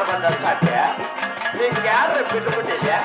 ಬೇಕಾದ್ರೆ ಬಂದ ಸಾಧ್ಯ ನಿಂಗೆ ಯಾರು ಬಿಟ್ಟು ಬಿಟ್ಟಿದ್ಯಾ